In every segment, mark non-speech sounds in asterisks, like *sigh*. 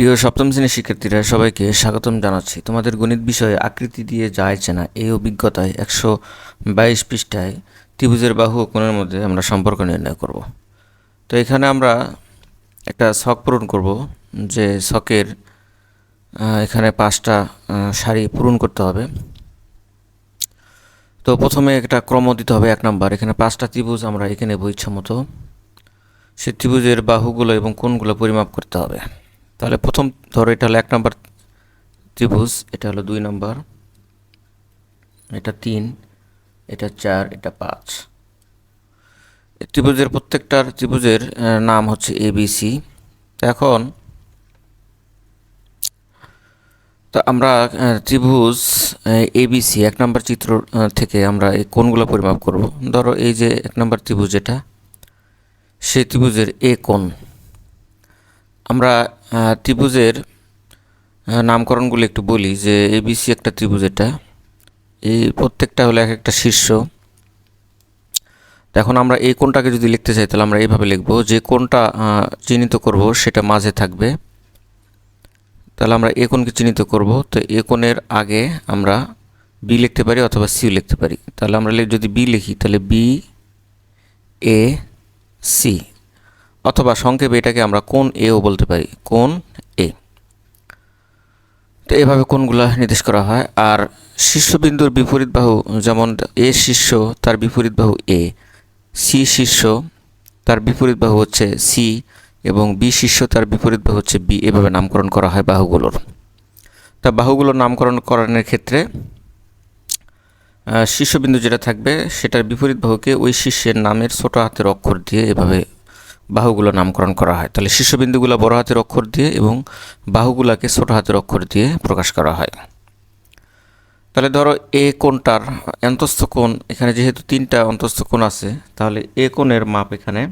প্রিয় সপ্তম শ্রেণির শিক্ষার্থীরা, সবাইকে স্বাগতম জানাচ্ছি। তোমাদের গণিত বিষয়ে আকৃতি দিয়ে যায় চেনা এই অভিজ্ঞতায় একশো বাইশ পৃষ্ঠায় ত্রিভুজের বাহু ও কোণের মধ্যে আমরা সম্পর্ক নির্ণয় করব। তো এখানে আমরা একটা ছক পূরণ করব যে ছকের এখানে পাঁচটা সারি পূরণ করতে হবে। তো প্রথমে একটা ক্রম দিতে হবে এক নম্বর। এখানে পাঁচটা ত্রিভুজ আমরা এখানে নেব ইচ্ছা মতো সে ত্রিভুজের বাহুগুলো এবং কোণগুলো পরিমাপ করতে হবে। তাহলে প্রথম ধরো এটা হলো এক নম্বর ত্রিভুজ, এটা হলো দুই নম্বর, এটা তিন, এটা চার, এটা পাঁচ। ত্রিভুজের প্রত্যেকটার ত্রিভুজের নাম হচ্ছে এবিসি এখন, তো আমরা ত্রিভুজ এবিসি এক নম্বর চিত্র থেকে আমরা এই কোণগুলো পরিমাপ করব। ধরো এই যে এক নম্বর ত্রিভুজ এটা, সেই ত্রিভুজের এ কোণ। আমরা ত্রিভুজের নামকরণগুলো একটু বলি যে এবিসি একটা ত্রিভুজ এটা। এই প্রত্যেকটা হলো এক একটা শীর্ষ। এখন আমরা এই কোনটাকে যদি লিখতে চাই তাহলে আমরা এইভাবে লিখব, যে কোনটা চিহ্নিত করব সেটা মাঝে থাকবে। তাহলে আমরা এ কোণকে চিহ্নিত করব, তো এ কোণের আগে আমরা বি লিখতে পারি অথবা সিও লিখতে পারি। তাহলে আমরা যদি বি লিখি তাহলে বি, এ, সি। অথবা সংক্ষেপে এটাকে আমরা কোন এও বলতে পারি। কোন এ তো এভাবে কোনগুলো নির্দেশ করা হয়। আর শীর্ষবিন্দুর বিপরীত বাহু যেমন এ শীর্ষ, তার বিপরীত বাহু এ সি শীর্ষ, তার বিপরীত বাহু হচ্ছে সি এবং বি শীর্ষ, তার বিপরীত বাহু হচ্ছে বি এভাবে নামকরণ করা হয় বাহুগুলোর। তা বাহুগুলোর নামকরণ করানোর ক্ষেত্রে শীর্ষবিন্দু যেটা থাকবে, সেটার বিপরীত বাহুকে ওই শীর্ষের নামের ছোট হাতের অক্ষর দিয়ে এভাবে বাহুগুলো নামকরণ করা হয়। তাহলে শীর্ষবিন্দুগুলো বড় হাতের অক্ষর দিয়ে এবং বাহুগুলোকে ছোট হাতের অক্ষর দিয়ে প্রকাশ করা হয়। তাহলে ধরো এ কোণটার অন্তস্থ কোণ, এখানে যেহেতু তিনটা অন্তস্থ কোণ আছে, তাহলে এ কোণের মাপ এখানে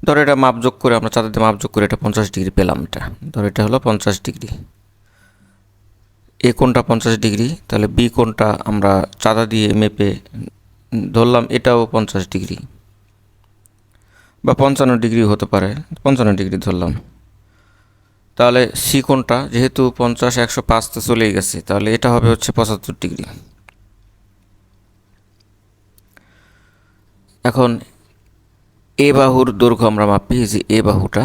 ধরো এটা মাপ যোগ করে আমরা চাঁদাতে মাপ যোগ করে এটা পঞ্চাশ ডিগ্রি পেলাম এটা। ধরো এটা হলো পঞ্চাশ ডিগ্রি। এ কোণটা পঞ্চাশ ডিগ্রি, তাহলে বি কোণটা আমরা চাঁদা দিয়ে মেপে ধরলাম এটাও পঞ্চাশ ডিগ্রি। বা পঞ্চান্ন ডিগ্রি হতে পারে, পঞ্চান্ন ডিগ্রি ধরলাম। তাহলে সি কোণটা যেহেতু পঞ্চাশ, একশো পাঁচ তো চলেই গেছে, তাহলে এটা হবে হচ্ছে পঁচাত্তর ডিগ্রি। এখন এ বাহুর দৈর্ঘ্য আমরা মাপি যে এ বাহুটা।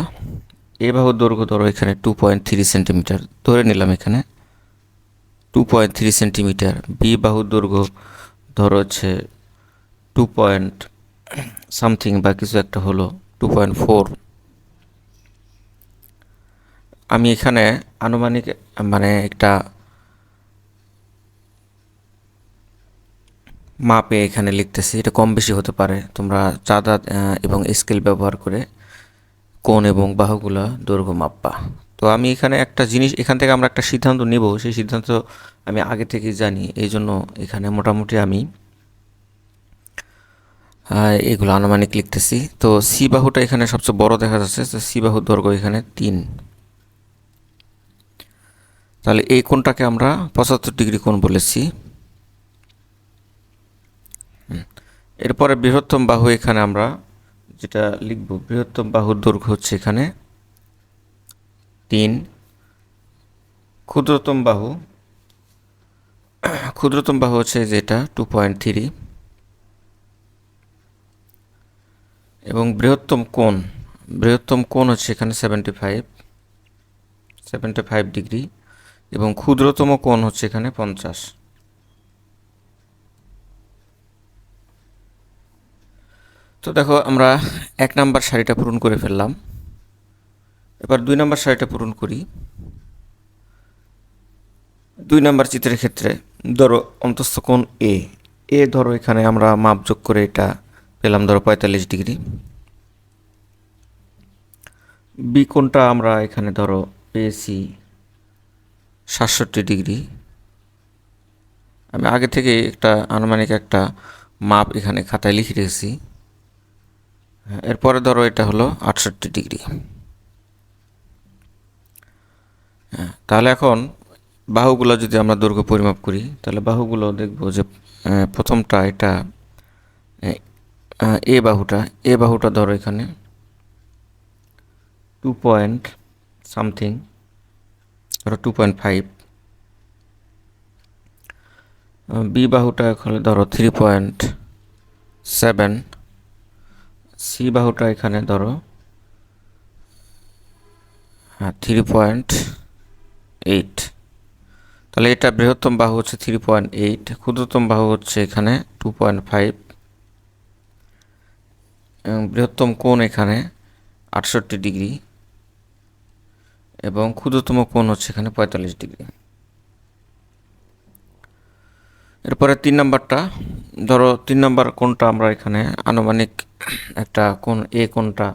এ বাহুর দৈর্ঘ্য ধরো এখানে টু পয়েন্ট থ্রি সেন্টিমিটার ধরে নিলাম এখানে two point three centimetre B বাহুর দৈর্ঘ্য ধরো হচ্ছে টু পয়েন্ট সামথিং বা কিছু একটা হলো টু পয়েন্ট ফোর আমি এখানে আনুমানিক মানে একটা মাপে এখানে লিখতেছি। এটা কম বেশি হতে পারে। তোমরা চাঁদা এবং স্কেল ব্যবহার করে কোণ এবং বাহুগুলা দৈর্ঘ্য মাপবা। তো আমি এখানে একটা জিনিস, এখান থেকে আমরা একটা সিদ্ধান্ত নিব। সেই সিদ্ধান্ত আমি আগে থেকেই জানি। এই জন্য এখানে মোটামুটি আমি এগুলো আনুমানিক লিখতেছি। তো সি বাহুটা এখানে সবচেয়ে বড় দেখা যাচ্ছে, তো সি বাহুর দৈর্ঘ্য এখানে তিন। তাহলে এই কোণটাকে আমরা পঁচাত্তর ডিগ্রি কোণ বলেছি। এরপরে বৃহত্তম বাহু এখানে আমরা যেটা লিখব, বৃহত্তম বাহুর দৈর্ঘ্য হচ্ছে এখানে তিন। ক্ষুদ্রতম বাহু ক্ষুদ্রতম বাহু হচ্ছে যেটা টু পয়েন্ট থ্রি এবং বৃহত্তম কোণ বৃহত্তম কোণ হচ্ছে এখানে seventy five seventy five degree এবং ক্ষুদ্রতম কোণ হচ্ছে এখানে পঞ্চাশ। তো দেখো, আমরা এক নাম্বার শাড়িটা পূরণ করে ফেললাম। এবার দুই নাম্বার শাড়িটা পূরণ করি। দুই নাম্বার চিত্রের ক্ষেত্রে ধরো অন্তস্থ কোণ এ এ ধরো এখানে আমরা মাপ যোগ করে এটা পেলাম ধরো পঁয়তাল্লিশ ডিগ্রি। বি কোণটা আমরা এখানে ধরো পেয়েছি? সাতষট্টি ডিগ্রি। আমি আগে থেকে একটা আনুমানিক একটা মাপ এখানে খাতায় লিখে রেখেছি। হ্যাঁ, এরপরে ধরো এটা হলো আটষট্টি ডিগ্রি। হ্যাঁ তাহলে এখন বাহুগুলো যদি আমরা দৈর্ঘ্য পরিমাপ করি তাহলে বাহুগুলো দেখব যে প্রথমটা এটা এ বাহুটা এ বাহুটা ধরো এখানে। টু পয়েন্ট সামথিং, ধরো টু পয়েন্ট ফাইভ। বি বাহুটা এখানে ধরো থ্রি পয়েন্ট সেভেন। সি বাহুটা এখানে ধরো হ্যাঁ থ্রি পয়েন্ট এইট। তাহলে এটা বৃহত্তম বাহু হচ্ছে থ্রি পয়েন্ট এইট, ক্ষুদ্রতম বাহু হচ্ছে এখানে টু পয়েন্ট ফাইভ। বৃহত্তম কোণ এখানে আটষট্টি ডিগ্রি এবং ক্ষুদ্রতম কোণ হচ্ছে এখানে পঁয়তাল্লিশ ডিগ্রি। এরপরে তিন নম্বরটা, ধরো তিন নম্বর কোণটা আমরা এখানে আনুমানিক একটা কোণ, এ কোণটা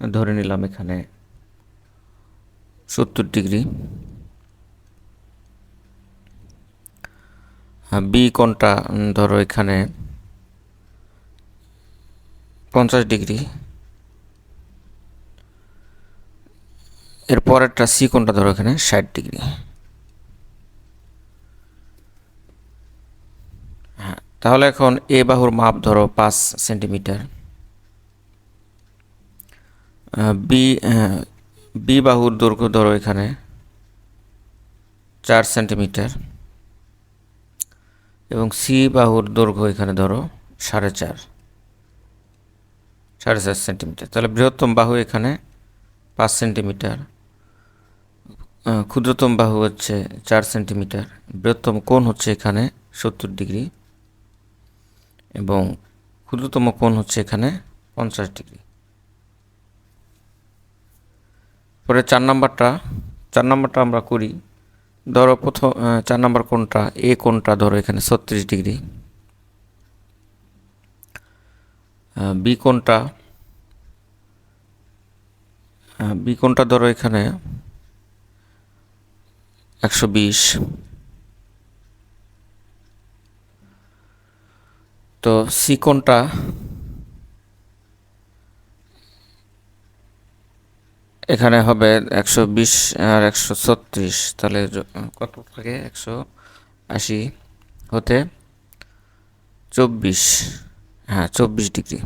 ধরে নিলাম এখানে সত্তর ডিগ্রি। বি কোণটা, ধরো এখানে পঞ্চাশ ডিগ্রি। এর পরেরটা সি কোণটা ধরো এখানে? ষাট ডিগ্রি। হ্যাঁ তাহলে এখন এ বাহুর মাপ ধরো পাঁচ সেন্টিমিটার। বি বি বাহুর দৈর্ঘ্য ধরো এখানে চার সেন্টিমিটার এবং সি বাহুর দৈর্ঘ্য এখানে ধরো সাড়ে চার। সাড়ে চার সেন্টিমিটার। তাহলে বৃহত্তম বাহু এখানে পাঁচ সেন্টিমিটার। ক্ষুদ্রতম বাহু হচ্ছে চার সেন্টিমিটার। বৃহত্তম কোণ হচ্ছে এখানে সত্তর ডিগ্রি। এবং ক্ষুদ্রতম কোণ হচ্ছে এখানে পঞ্চাশ ডিগ্রি। পরে চার নাম্বারটা চার নাম্বারটা আমরা করি, ধরো প্রথম চার নাম্বার কোণটা, এ কোণটা ধরো এখানে ছত্রিশ ডিগ্রি। বি কোণটা বি কোণটা ধরো এখানে একশো বিশ। তো সি কোণটা এখানে হবে একশো বিশ আর একশো ছত্রিশ। তাহলে কত থাকে? একশো আশি হতে চব্বিশ। হ্যাঁ চব্বিশ ডিগ্রি।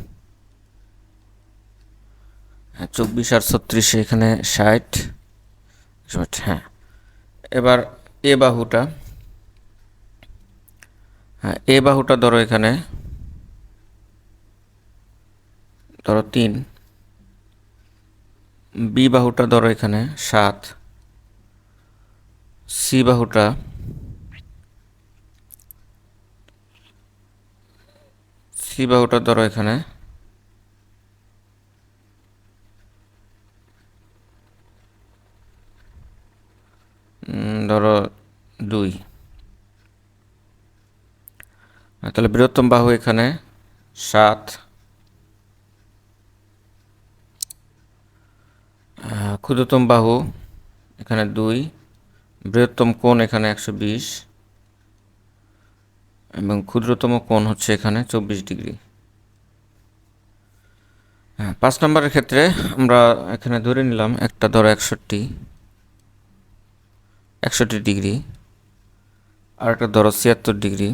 চব্বিশ আর ছত্রিশে এখানে ষাট হ্যাঁ। এবার এ বাহুটা হ্যাঁ এ বাহুটা ধরো এখানে। ধরো তিন। বি বাহুটা ধরো এখানে সাত। সি বাহুটা সি বাহুটা ধরো এখানে ধরো দুই তাহলে বৃহত্তম বাহু এখানে সাত। ক্ষুদ্রতম বাহু এখানে দুই। বৃহত্তম কোণ এখানে একশো বিশ। এবং ক্ষুদ্রতম কোণ হচ্ছে এখানে চব্বিশ ডিগ্রি। হ্যাঁ পাঁচ নম্বরের ক্ষেত্রে আমরা এখানে ধরে নিলাম একটা ধরো একষট্টি। একষট্টি ডিগ্রি। আর একটা ধরো ছিয়াত্তর ডিগ্রি।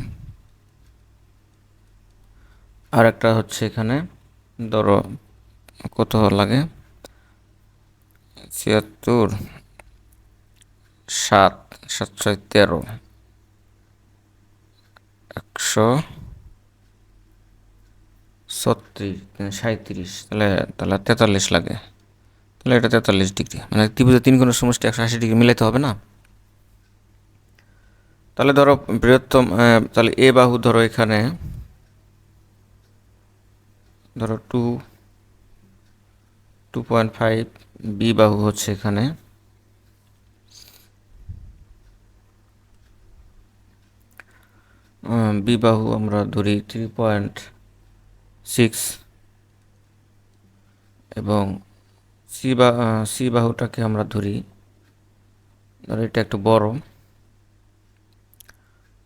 আর একটা হচ্ছে এখানে। ধরো, কত লাগে? ছিয়াত্তর, সাত সাত ছয় তেরো, একশো ছত্রিশ সাঁত্রিশ তাহলে তাহলে তেতাল্লিশ লাগে। তাহলে এটা তেতাল্লিশ ডিগ্রি মানে ত্রিভুজের তিন কোণের সমষ্টি একশো আশি ডিগ্রি মিলাইতে হবে না? তাহলে ধরো বৃহত্তম তাহলে এ বাহু ধরো এখানে ধরো two two point five B বাহু হচ্ছে এখানে। বি বাহু আমরা ধরি থ্রি পয়েন্ট সিক্স এবং সি বা সি বাহুটাকে আমরা ধরি, ধরো এটা একটু বড়।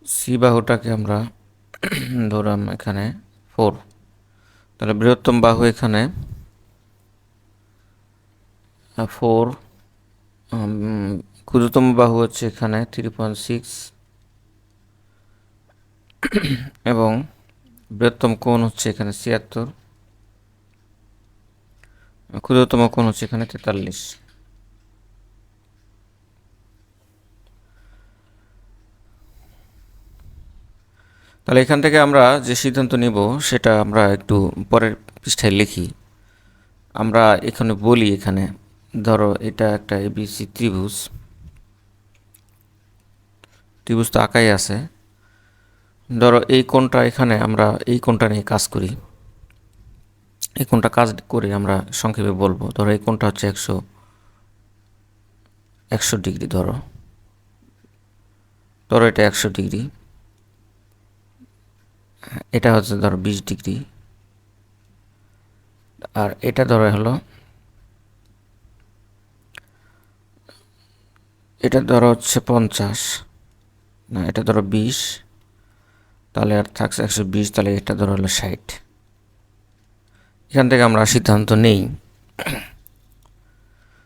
সি বাহুটাকে আমরা *clears throat* ধরলাম এখানে ফোর তাহলে বৃহত্তম বাহু এখানে। ফোর ক্ষুদ্রতম বাহু হচ্ছে এখানে থ্রি পয়েন্ট সিক্স এবং বৃহত্তম কোণ হচ্ছে এখানে ছিয়াত্তর। ক্ষুদ্রতম কোণ হচ্ছে এখানে তেতাল্লিশ। তাহলে এখান থেকে আমরা যে সিদ্ধান্ত নিব, সেটা আমরা একটু পরের পৃষ্ঠায় লিখি। আমরা এখানে বলি এখানে, ধরো এটা একটা এবিসি ত্রিভুজ। ত্রিভুজ তো আঁকাই আছে। ধরো এই কোণটা এখানে, আমরা এই কোণটা নিয়ে কাজ করি। এই কোণটা কাজ করে আমরা সংক্ষেপে বলব। ধরো এই কোণটা হচ্ছে একশো একশো ডিগ্রি ধরো। ধরো এটা একশো ডিগ্রি। এটা হচ্ছে ধরো বিশ ডিগ্রি। আর এটা ধরো হলো, এটা ধরো হচ্ছে পঞ্চাশ। না, এটা ধরো বিশ, তাহলে আর থাকছে একশো বিশ, তাহলে এটা ধরো হলো ষাট। এখান থেকে আমরা সিদ্ধান্ত নেই।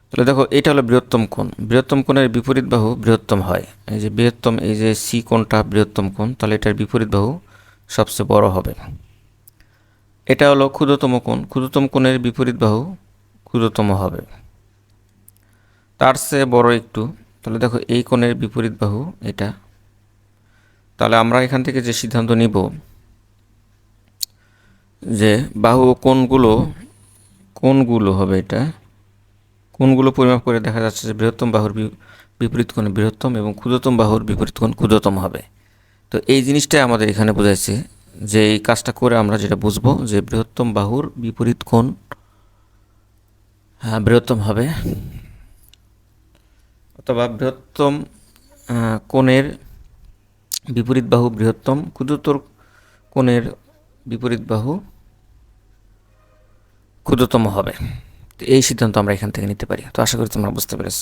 তাহলে দেখো, এটা হলো বৃহত্তম কোণ। বৃহত্তম কোণের বিপরীত বাহু বৃহত্তম হয়। এই যে বৃহত্তম, এই যে সি কোণটা বৃহত্তম কোণ, তাহলে এটার বিপরীত বাহু সবচেয়ে বড় হবে। এটা হলো ক্ষুদ্রতম কোণ। ক্ষুদ্রতম কোণের বিপরীত বাহু ক্ষুদ্রতম হবে। তার চেয়ে বড় একটু। তাহলে দেখো এই কোণের বিপরীত বাহু এটা। তাহলে আমরা এখান থেকে যে সিদ্ধান্ত নিব যে বাহু ও কোণগুলো কোণগুলো হবে এটা। কোণগুলো পরিমাপ করে দেখা যাচ্ছে যে বৃহত্তম বাহুর বিপরীত কোণ বৃহত্তম এবং ক্ষুদ্রতম বাহুর বিপরীত কোণ ক্ষুদ্রতম হবে। তো এই জিনিসটাই আমাদের এখানে বোঝাইছে যে এই কাজটা করে আমরা যেটা বুঝব যে বৃহত্তম বাহুর বিপরীত কোণ হ্যাঁ, বৃহত্তম হবে। অথবা বৃহত্তম কোণের বিপরীত বাহু বৃহত্তম ক্ষুদ্রতর কোণের বিপরীত বাহু ক্ষুদ্রতম হবে। তো এই সিদ্ধান্ত আমরা এখান থেকে নিতে পারি। তো আশা করি তোমরা বুঝতে পেরেছ।